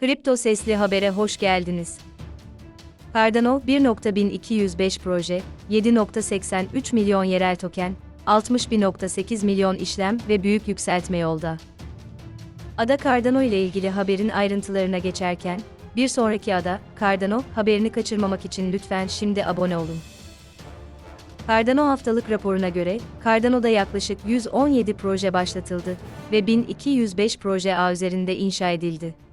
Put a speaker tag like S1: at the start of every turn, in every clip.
S1: Kripto Sesli Haber'e hoş geldiniz. Cardano 1.1205 proje, 7.83 milyon yerel token, 61.8 milyon işlem ve büyük yükseltme yolda. Ada Cardano ile ilgili haberin ayrıntılarına geçerken, bir sonraki ada, Cardano, haberini kaçırmamak için lütfen şimdi abone olun. Cardano haftalık raporuna göre, Cardano'da yaklaşık 117 proje başlatıldı ve 1205 proje ağ üzerinde inşa edildi.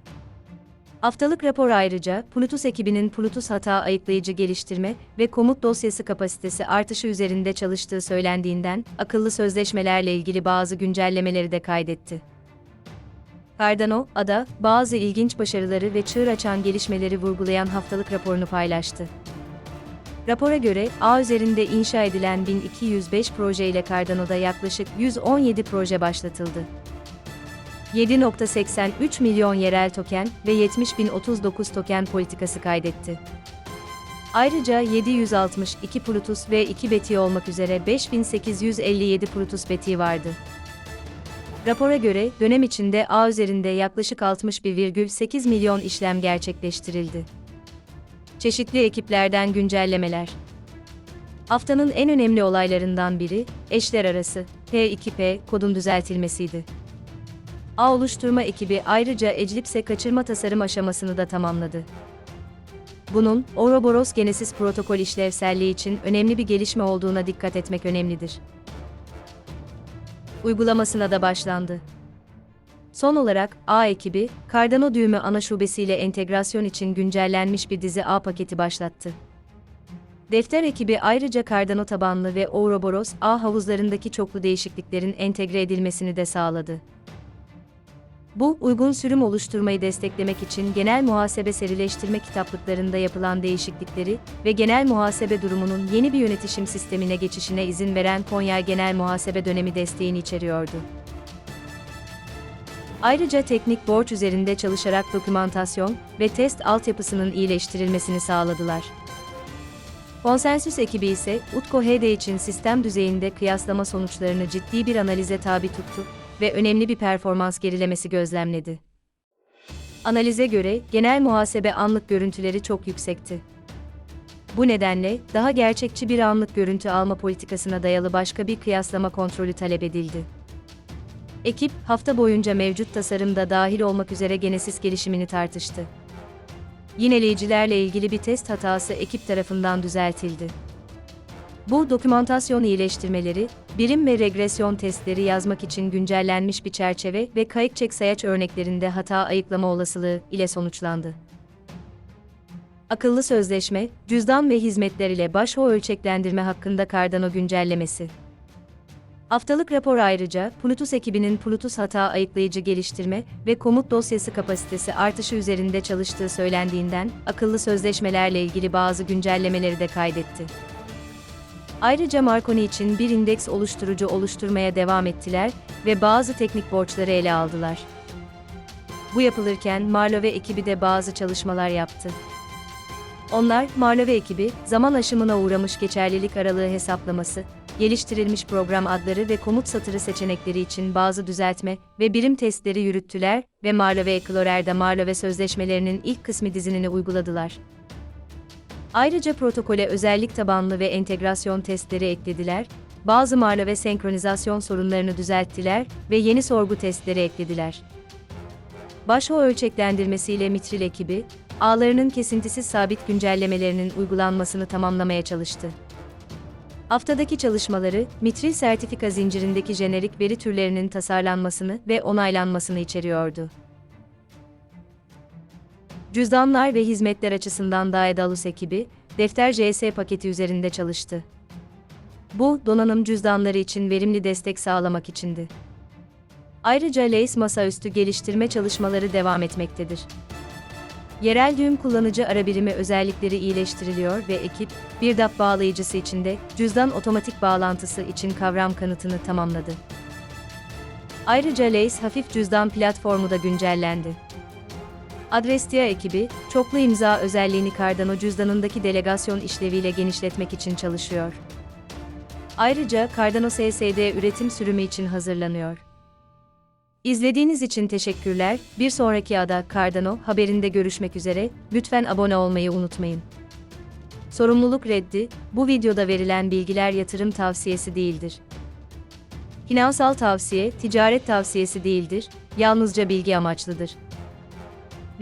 S1: Haftalık rapor ayrıca, Plutus ekibinin Plutus hata ayıklayıcı geliştirme ve komut dosyası kapasitesi artışı üzerinde çalıştığı söylendiğinden, akıllı sözleşmelerle ilgili bazı güncellemeleri de kaydetti. Cardano, ADA, bazı ilginç başarıları ve çığır açan gelişmeleri vurgulayan haftalık raporunu paylaştı. Rapora göre, ağ üzerinde inşa edilen 1205 proje ile Cardano'da yaklaşık 117 proje başlatıldı. 7.83 milyon yerel token ve 70.039 token politikası kaydetti. Ayrıca 762 Plutus ve 2 Beti olmak üzere 5857 Plutus Beti vardı. Rapora göre dönem içinde ağ üzerinde yaklaşık 61,8 milyon işlem gerçekleştirildi. Çeşitli ekiplerden güncellemeler. Haftanın en önemli olaylarından biri, eşler arası P2P kodun düzeltilmesiydi. Ağ oluşturma ekibi ayrıca Eclipse kaçırma tasarım aşamasını da tamamladı. Bunun, Ouroboros Genesis protokol işlevselliği için önemli bir gelişme olduğuna dikkat etmek önemlidir. Uygulamasına da başlandı. Son olarak, A ekibi, Cardano düğümü ana şubesiyle entegrasyon için güncellenmiş bir dizi A paketi başlattı. Defter ekibi ayrıca Cardano tabanlı ve Ouroboros ağ havuzlarındaki çoklu değişikliklerin entegre edilmesini de sağladı. Bu, uygun sürüm oluşturmayı desteklemek için genel muhasebe serileştirme kitaplıklarında yapılan değişiklikleri ve genel muhasebe durumunun yeni bir yönetişim sistemine geçişine izin veren Konya Genel Muhasebe Dönemi desteğini içeriyordu. Ayrıca teknik borç üzerinde çalışarak dokümantasyon ve test altyapısının iyileştirilmesini sağladılar. Konsensüs ekibi ise Utko HD için sistem düzeyinde kıyaslama sonuçlarını ciddi bir analize tabi tuttu ve önemli bir performans gerilemesi gözlemledi. Analize göre genel muhasebe anlık görüntüleri çok yüksekti. Bu nedenle daha gerçekçi bir anlık görüntü alma politikasına dayalı başka bir kıyaslama kontrolü talep edildi. Ekip hafta boyunca mevcut tasarımda dahil olmak üzere Genesis gelişimini tartıştı. Yineleyicilerle ilgili bir test hatası ekip tarafından düzeltildi. Bu dokümantasyon iyileştirmeleri, birim ve regresyon testleri yazmak için güncellenmiş bir çerçeve ve kayık çek sayaç örneklerinde hata ayıklama olasılığı ile sonuçlandı. Akıllı sözleşme, cüzdan ve hizmetler ile başho ölçeklendirme hakkında Cardano güncellemesi. Haftalık rapor ayrıca, Plutus ekibinin Plutus hata ayıklayıcı geliştirme ve komut dosyası kapasitesi artışı üzerinde çalıştığı söylendiğinden, akıllı sözleşmelerle ilgili bazı güncellemeleri de kaydetti. Ayrıca Marconi için bir indeks oluşturucu oluşturmaya devam ettiler ve bazı teknik borçları ele aldılar. Bu yapılırken Marlowe ekibi de bazı çalışmalar yaptı. Onlar, Marlowe ekibi, zaman aşımına uğramış geçerlilik aralığı hesaplaması, geliştirilmiş program adları ve komut satırı seçenekleri için bazı düzeltme ve birim testleri yürüttüler ve Marlowe Eklorer'de Marlowe sözleşmelerinin ilk kısmı dizinini uyguladılar. Ayrıca protokole özellik tabanlı ve entegrasyon testleri eklediler, bazı Marlowe senkronizasyon sorunlarını düzelttiler ve yeni sorgu testleri eklediler. Başho ölçeklendirmesiyle Mitril ekibi, ağlarının kesintisiz sabit güncellemelerinin uygulanmasını tamamlamaya çalıştı. Haftadaki çalışmaları, Mitril sertifika zincirindeki jenerik veri türlerinin tasarlanmasını ve onaylanmasını içeriyordu. Cüzdanlar ve hizmetler açısından Daedalus ekibi, Defter JS paketi üzerinde çalıştı. Bu, donanım cüzdanları için verimli destek sağlamak içindi. Ayrıca Lace masaüstü geliştirme çalışmaları devam etmektedir. Yerel düğüm kullanıcı ara birimi özellikleri iyileştiriliyor ve ekip, bir DAP bağlayıcısı içinde cüzdan otomatik bağlantısı için kavram kanıtını tamamladı. Ayrıca Lace hafif cüzdan platformu da güncellendi. Adrestia ekibi, çoklu imza özelliğini Cardano cüzdanındaki delegasyon işleviyle genişletmek için çalışıyor. Ayrıca Cardano SSD üretim sürümü için hazırlanıyor. İzlediğiniz için teşekkürler. Bir sonraki Ada Cardano haberinde görüşmek üzere. Lütfen abone olmayı unutmayın. Sorumluluk reddi, bu videoda verilen bilgiler yatırım tavsiyesi değildir. Finansal tavsiye, ticaret tavsiyesi değildir, yalnızca bilgi amaçlıdır.